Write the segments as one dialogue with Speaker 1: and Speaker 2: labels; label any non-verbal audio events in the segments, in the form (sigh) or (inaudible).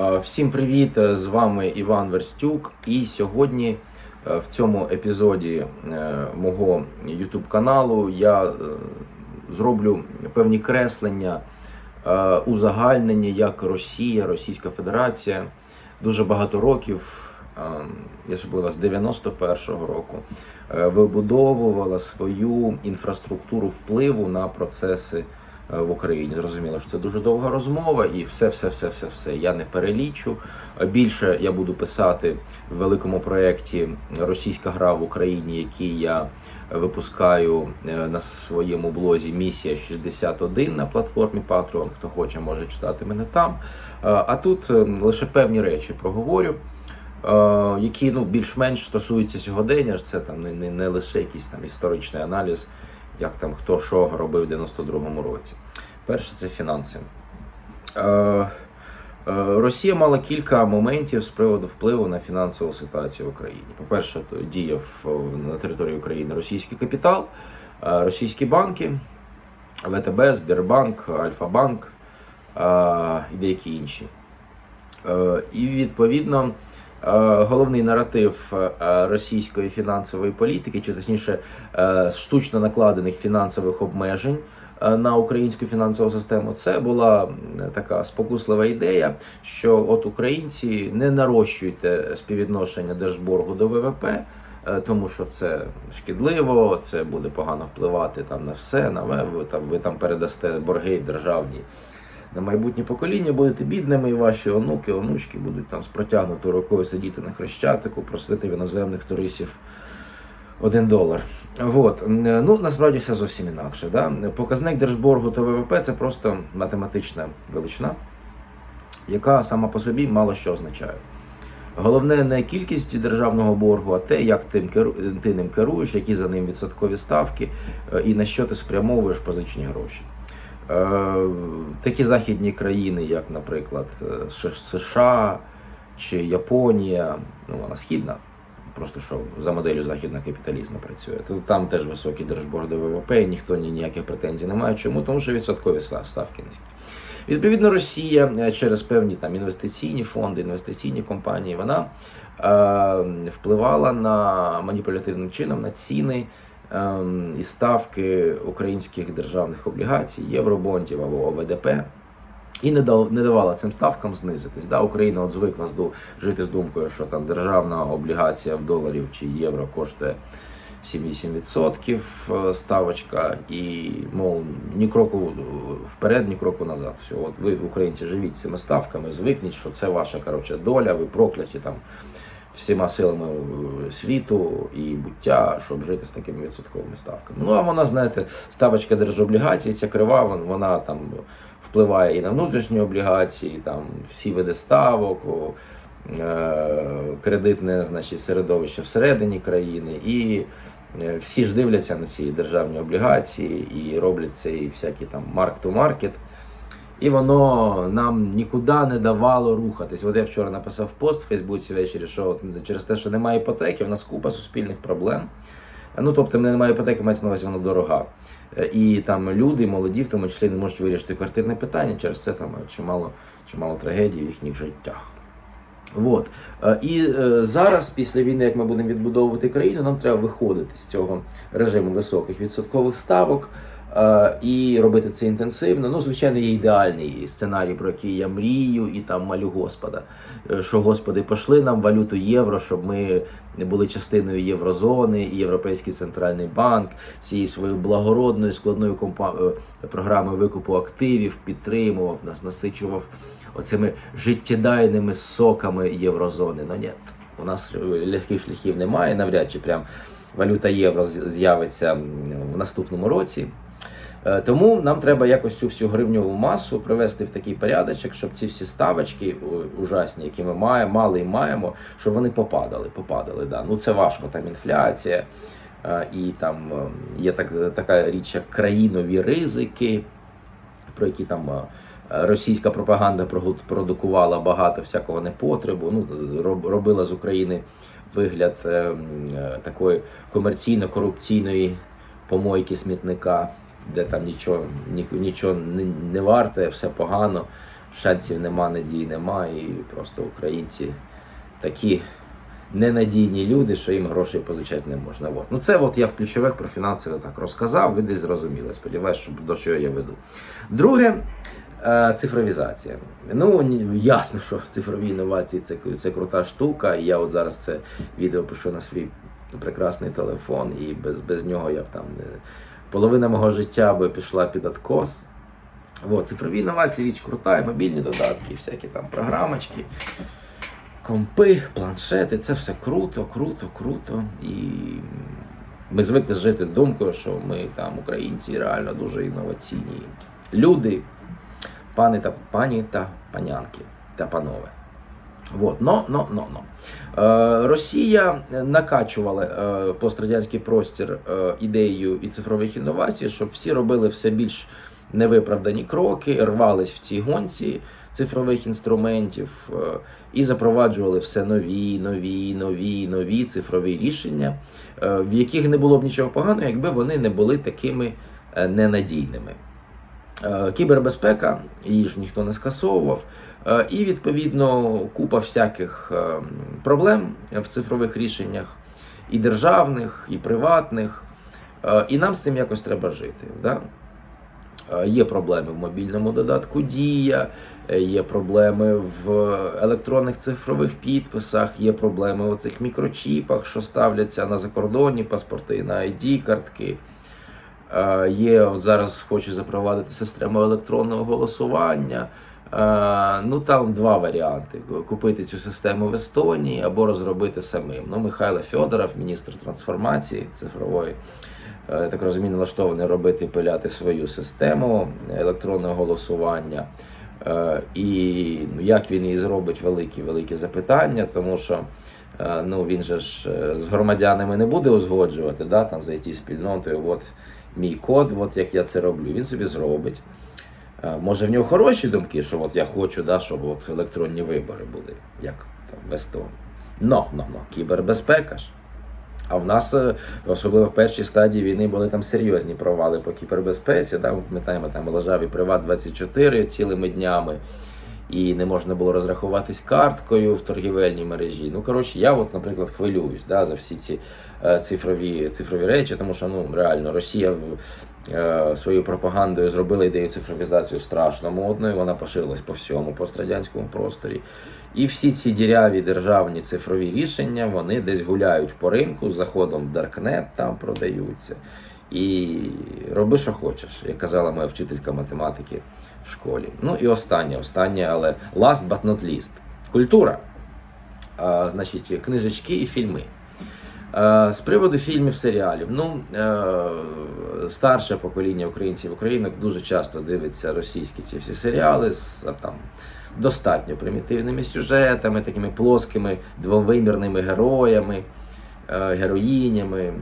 Speaker 1: Е, Всім привіт! З вами Іван Верстюк. І сьогодні е, в цьому епізоді е, мого YouTube каналу я е, зроблю певні креслення, е, узагальнення, як Росія, Російська Федерація дуже багато років, е, особливо з 91-го року, е, вибудовувала свою інфраструктуру впливу на процеси е, в Україні. Зрозуміло, що це дуже довга розмова, і все, все, все, все, все. Я не перелічу. Е, Більше я буду писати в великому проєкті Російська гра в Україні, який я випускаю е, на своєму блозі Місія 61 на платформі Patreon. Хто хоче, може читати мене там. Е, А тут е, лише певні речі проговорю. е, Які ну більш-менш стосуються сьогодення, це там не, не, не лише якийсь там історичний аналіз, як там хто що робив в 92-му році. Перше це фінанси. Е, е, Росія мала кілька моментів з приводу впливу на фінансову ситуацію в Україні. По-перше, діяв на території України російський капітал, е, російські банки, ВТБ, Сбербанк, Альфа-Банк і деякі інші. І відповідно головний наратив е, російської фінансової політики, чи точніше е, штучно накладених фінансових обмежень е, на українську фінансову систему, це була така спокуслива ідея, що от українці не нарощуйте співвідношення держборгу до ВВП. е, Тому що це шкідливо, це буде погано впливати там на все. На ви там ви там передасте борги державні на майбутнє покоління, будете бідними, і ваші онуки, онучки будуть там з протягнутою рукою сидіти на хрещатику, просити в іноземних туристів один долар. Вот. Ну, насправді все зовсім інакше. Да? Показник держборгу та ВВП це просто математична величина, яка сама по собі мало що означає. Головне не кількість державного боргу, а те, як ти ним керуєш, які за ним відсоткові ставки е, і на що ти спрямовуєш позичні гроші. Е, Такі західні країни, як, наприклад, е, США чи Японія, ну вона східна, просто що за моделлю західного капіталізму працює. Там теж високий держборг до ВВП, і ніхто ні ніяких претензій не має. Чому? Тому що відсоткові ставки низькі. Відповідно, Росія е, через певні там інвестиційні фонди, інвестиційні компанії, вона е, впливала на маніпулятивним чином на ціни і ставки українських державних облігацій, євробондів або ОВДП. І не не давала цим ставкам знизитись. Да, Україна от звикла жити з думкою, що там державна облігація в доларів чи євро коштує 7-8% е, ставочка, і мов ні кроку вперед, ні кроку назад. Все, от ви, українці, живіть цими ставками, звикніть, що це ваша коротше доля, ви прокляті там всіма силами е, світу і буття, щоб жити з такими відсотковими ставками. Ну а вона, знаєте, ставочка держоблігацій, ця крива, вона там впливає і на внутрішні облігації, там всі види ставок. е, Кредитне значить, середовище всередині країни, і е, всі ж дивляться на ці державні облігації і роблять цей всякий там марк-ту-маркет. І воно нам нікуди не давало рухатись. От я вчора написав пост в Фейсбуці ввечері, що от через те, що немає іпотеки, в нас купа суспільних проблем. Ну, тобто, немає іпотеки, мається на увазі, вона дорога. І там люди, молоді, в тому числі, не можуть вирішити квартирне питання, через це там чимало, чимало трагедій в їхніх життях. Вот. Е, І е, зараз, після війни, як ми будемо відбудовувати країну, нам треба виходити з цього режиму високих відсоткових ставок і робити це інтенсивно. Ну, звичайно, є ідеальний сценарій, про який я мрію і там малю Господа. Е, Що Господи, пошли нам валюту євро, щоб ми були частиною єврозони, і Європейський центральний банк цією своєю благородною складною компа- е, програмою викупу активів підтримував нас, насичував оцими життєдайними соками єврозони. Ну ні, у нас легких шляхів немає. Навряд чи прям валюта євро з'явиться в наступному році. Е, Тому нам треба якось цю всю гривньову масу привести в такий порядочок, щоб ці всі ставочки ужасні, які ми маємо, мали і маємо, щоб вони попадали. Попадали, да. Ну це важко, там інфляція, е, і там е, є так, така річ, як країнові ризики, про які там російська пропаганда продукувала багато всякого непотребу. Ну, робила з України вигляд такої комерційно-корупційної помойки смітника, де там нічого, ні- нічого не, варте, все погано. шансів нема, надій нема, і просто українці такі ненадійні люди, що їм грошей позичати не можна. От. Ну це от я в ключових про фінансове так розказав, ви десь зрозуміли. Сподіваюсь, що до чого я веду. Друге. е, Цифровізація. Ну ясно, що цифрові інновації це, це крута штука. Я от зараз це відео пишу на свій прекрасний телефон, і без, без нього я б там не половина мого життя би пішла під откос. От, цифрові інновації річ крута, і мобільні додатки, всякі там програмочки, компи, планшети це все круто, круто, круто. І ми звикли жити думкою, що ми там, українці, реально дуже інноваційні люди, пани та пані та панянки та панове. Вот, но, но, но, но. Е, Росія накачувала е, пострадянський простір е, ідеєю і цифрових інновацій, щоб всі робили все більш невиправдані кроки, рвались в цій гонці цифрових інструментів е, і запроваджували все нові, нові, нові, нові цифрові рішення, в яких не було б нічого поганого, якби вони не були такими ненадійними. Кібербезпека, її ж ніхто не скасовував. Е, І відповідно купа всяких е, проблем в цифрових рішеннях, і державних, і приватних. Е, І нам з цим якось треба жити. Да? Є проблеми в мобільному додатку Дія, є проблеми в електронних цифрових підписах, є проблеми у цих мікрочіпах, що ставляться на закордонні паспорти, на ID-картки. Е, Є от зараз хочу запровадити систему електронного голосування. Е, Ну там два варіанти: купити цю систему в Естонії або розробити самим. Ну, Михайло Федоров, міністр трансформації цифрової, е, так розумію, налаштований робити пиляти свою систему електронного голосування. Е, І ну, як він її зробить, великі великі запитання, тому що ну, він же ж з громадянами не буде узгоджувати, да, там за it спільнотою. От мій код, от як я це роблю, він собі зробить. Е, Може, в нього хороші думки, що от я хочу, да, щоб от електронні вибори були, як там в Естонії. Но, но, но, кібербезпека ж. А в нас, е, особливо в першій стадії війни, були там серйозні провали по кібербезпеці. Да? Ми пам'ятаємо, там лежав і Приват 24 цілими днями, і не можна було розрахуватись карткою в торгівельній мережі. Ну, коротше, я, от, наприклад, хвилююсь да, за всі ці е, цифрові, цифрові речі, тому що ну, реально Росія е, своєю пропагандою зробила ідею цифровізацію страшно модною, вона поширилась по всьому пострадянському просторі. І всі ці діряві державні цифрові рішення вони десь гуляють по ринку з заходом Даркнет, там продаються. І роби, що хочеш, як казала моя вчителька математики в школі. Ну і останнє, останнє, але last but not least. Культура. А, значить, книжечки і фільми. Е, З приводу фільмів, серіалів. Ну, е, старше покоління українців українок дуже часто дивиться російські ці всі серіали з а, там достатньо примітивними сюжетами, такими плоскими двовимірними героями, е, героїнями,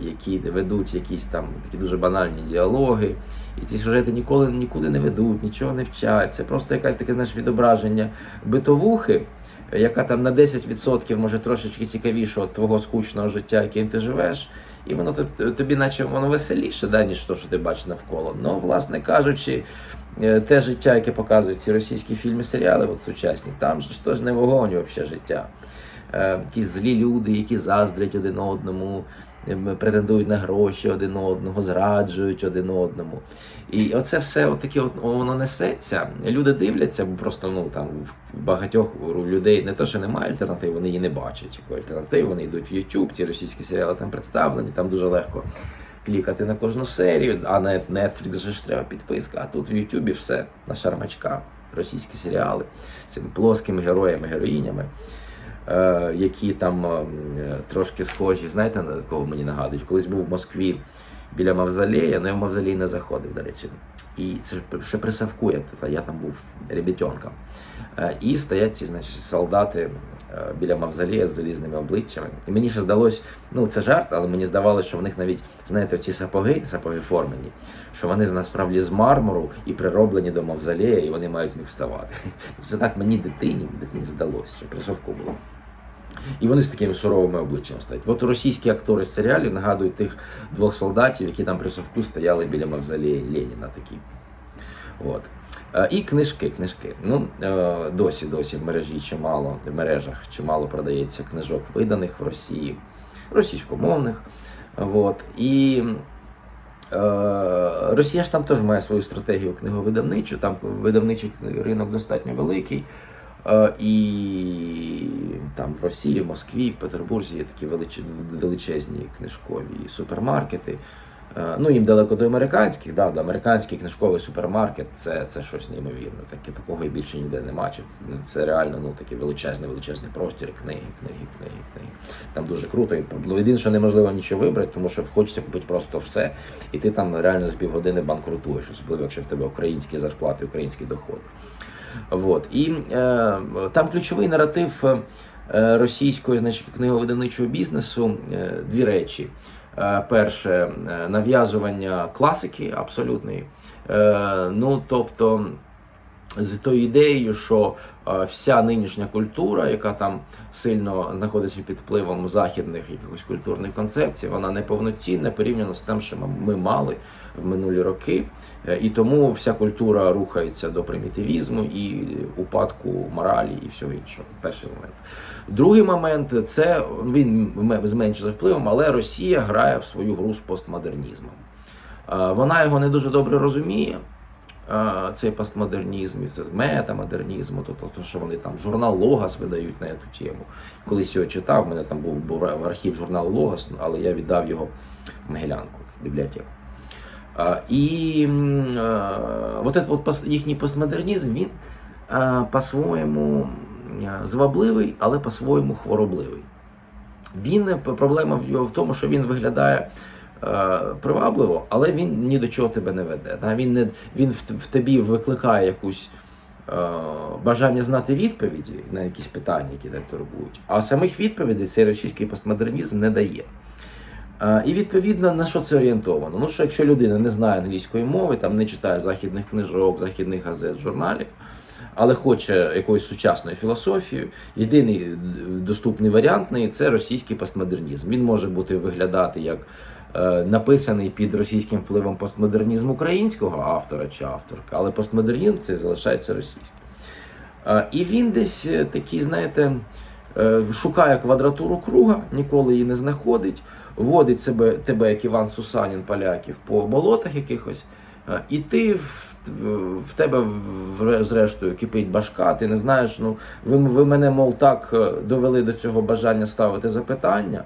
Speaker 1: які ведуть якісь там такі дуже банальні діалоги. І ці сюжети ніколи нікуди не ведуть, нічого не вчать. Це просто якесь таке знаєш, відображення битовухи, яка там на 10% може трошечки цікавіше від твого скучного життя, яким ти живеш. І воно тобі, наче воно веселіше, да, ніж то, що ти бачиш навколо. Ну, власне кажучи, е, те життя, яке показують ці російські фільми, серіали, от сучасні, там ж теж не вогонь взагалі життя. Е, Якісь злі люди, які заздрять один одному, ем, претендують на гроші один одного, зраджують один одному. І оце все таке воно несеться. Люди дивляться, бо просто ну там в багатьох людей не то, що немає альтернативи, вони її не бачать. Якої альтернативи, вони йдуть в YouTube, ці російські серіали там представлені, там дуже легко клікати на кожну серію, а на Netflix же ж треба підписка. А тут в YouTube все на шармачка, російські серіали з цими плоскими героями, героїнями. Е, Які там е, трошки схожі, знаєте, на кого мені нагадують? Колись був в Москві біля Мавзолея, але я в Мавзолей не заходив, до речі. І це ще при Савку, я, я там був ребятенком. Е, І стоять ці, значить, солдати біля Мавзолея з залізними обличчями. І мені ще здалось, ну це жарт, але мені здавалося, що в них навіть, знаєте, ці сапоги, сапоги формені, що вони насправді з мармуру і прироблені до Мавзолея, і вони мають в них вставати. Це так мені дитині, дитині здалося, що при Савку було. І вони з такими суровими обличчями стоять. От російські актори з серіалів нагадують тих двох солдатів, які там при совку стояли біля мавзолея Леніна такі. От. Е, І книжки, книжки. Ну, е, досі, досі в мережі чимало, в мережах чимало продається книжок, виданих в Росії, російськомовних. От. І е, Росія ж там теж має свою стратегію книговидавничу, там видавничий ринок достатньо великий. Е, І там в Росії, в Москві, в Петербурзі є такі величезні книжкові супермаркети. Е, Ну, їм далеко до американських, да, до американський книжковий супермаркет це, це щось неймовірне. Таке, такого і більше ніде нема. Це, це реально ну, такий величезний, величезний простір, книги, книги, книги, книги. Там дуже круто. Ну, єдине, що неможливо нічого вибрати, тому що хочеться купити просто все, і ти там реально за півгодини банкрутуєш, особливо якщо в тебе українські зарплати, українські доходи. Вот. І е, там ключовий наратив е, російської значить, книговидавничого бізнесу е, дві речі. Е, Перше нав'язування класики абсолютної. Ну, тобто, з тою ідеєю, що е, вся нинішня культура, яка там сильно знаходиться під впливом західних якихось культурних концепцій, вона неповноцінна порівняно з тим, що ми- мали в минулі роки. Е, І тому вся культура рухається до примітивізму і упадку моралі і всього іншого. Перший момент. Другий момент це він зменшує впливом, але Росія грає в свою гру з постмодернізмом. Е, Вона його не дуже добре розуміє. Е, Цей постмодернізм, і це метамодернізм, то, то, то, що вони там журнал Логос видають на цю тему. Колись його читав, в мене там був, був архів журналу Логос, але я віддав його в Могилянку, в бібліотеку. А, І е, вот этот пос- їхній постмодернізм, він е, по-своєму е, звабливий, але по-своєму хворобливий. Він е, проблема в тому, що він виглядає е, привабливо, але він ні до чого тебе не веде. Він, не, він в, тобі викликає якусь е, бажання знати відповіді на якісь питання, які тебе турбують. А самих відповідей цей російський постмодернізм не дає. Е, І відповідно на що це орієнтовано? Ну що якщо людина не знає англійської мови, там не читає західних книжок, західних газет, журналів, але хоче якоїсь сучасної філософії, єдиний е, доступний варіант неї це російський постмодернізм. Він може бути виглядати як е, написаний під російським впливом постмодернізм українського автора чи авторка, але постмодернізм це залишається російським. Е, І він десь е, такий, знаєте, е, шукає квадратуру круга, ніколи її не знаходить, водить себе, тебе, як Іван Сусанін, поляків, по болотах якихось, е, і ти в, в тебе зрештою кипить башка, ти не знаєш, ну ви, ви мене, мов так е, довели до цього бажання ставити запитання.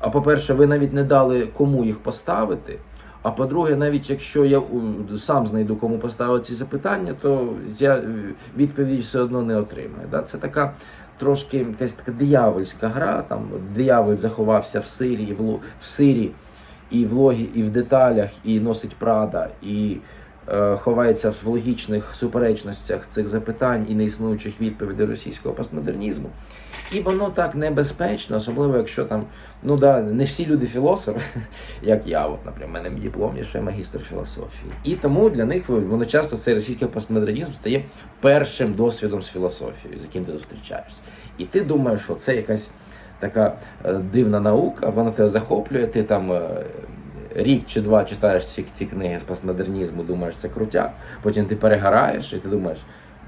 Speaker 1: А по-перше, ви навіть не дали кому їх поставити. А по-друге, навіть якщо я сам знайду кому поставити ці запитання, то я е, відповідь все одно не отримаю. Це така трошки якась така диявольська гра. Там дияволь заховався в сирі, і в, в сирі, і в логі, і в деталях, і носить прада, і е, ховається в логічних суперечностях цих запитань і неіснуючих відповідей російського постмодернізму. І воно так небезпечно, особливо якщо там, ну да, не всі люди філософи, (laughs) як я, от, наприклад, в мене диплом є ще магістр філософії. І тому для них воно часто цей російський постмодернізм стає першим досвідом з філософією, з яким ти зустрічаєшся. І ти думаєш, що це якась така е, дивна наука, вона тебе захоплює, ти там. е, Рік чи два читаєш ці, ці книги з постмодернізму, думаєш, це крутяк. Потім ти перегораєш і ти думаєш,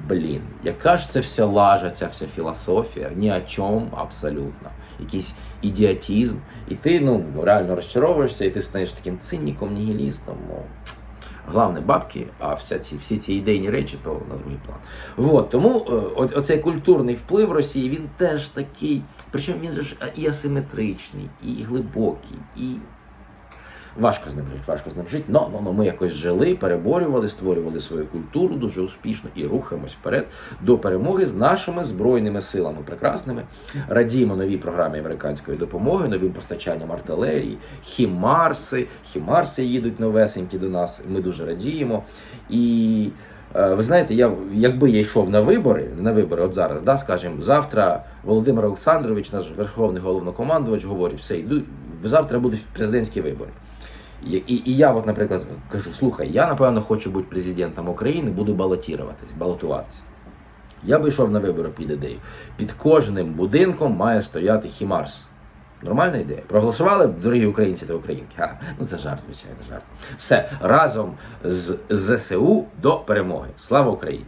Speaker 1: блін, яка ж це вся лажа, ця вся філософія, ні о чому абсолютно. Якийсь ідіотізм. І ти ну, реально розчаровуєшся, і ти стаєш таким циніком, нігілістом. мов, Головне бабки, а вся ці, всі ці ідейні речі то на другий план. Вот, тому е, о- оцей культурний вплив Росії він теж такий, причому він ж і асиметричний, і глибокий, і Важко з ним жити, важко з ним жити. Но, но, но ми якось жили, переборювали, створювали свою культуру дуже успішно і рухаємось вперед до перемоги з нашими збройними силами прекрасними. Радіємо новій програмі американської допомоги, новим постачанням артилерії, хімарси. Хімарси їдуть новесенькі до нас. Ми дуже радіємо. І е, ви знаєте, я якби я йшов на вибори, на вибори, от зараз, да, скажімо, завтра Володимир Олександрович, наш верховний головнокомандувач, говорить, все, йду, завтра будуть президентські вибори. І, і, і я, от, наприклад, кажу: слухай, я напевно хочу бути президентом України, буду балотуватись, балотуватися. Я би йшов на вибори під ідею. Під кожним будинком має стояти хімарс. Нормальна ідея. Проголосували, дорогі українці та українки. Ха, ну це жарт, звичайно, жарт. Все разом з ЗСУ до перемоги. Слава Україні!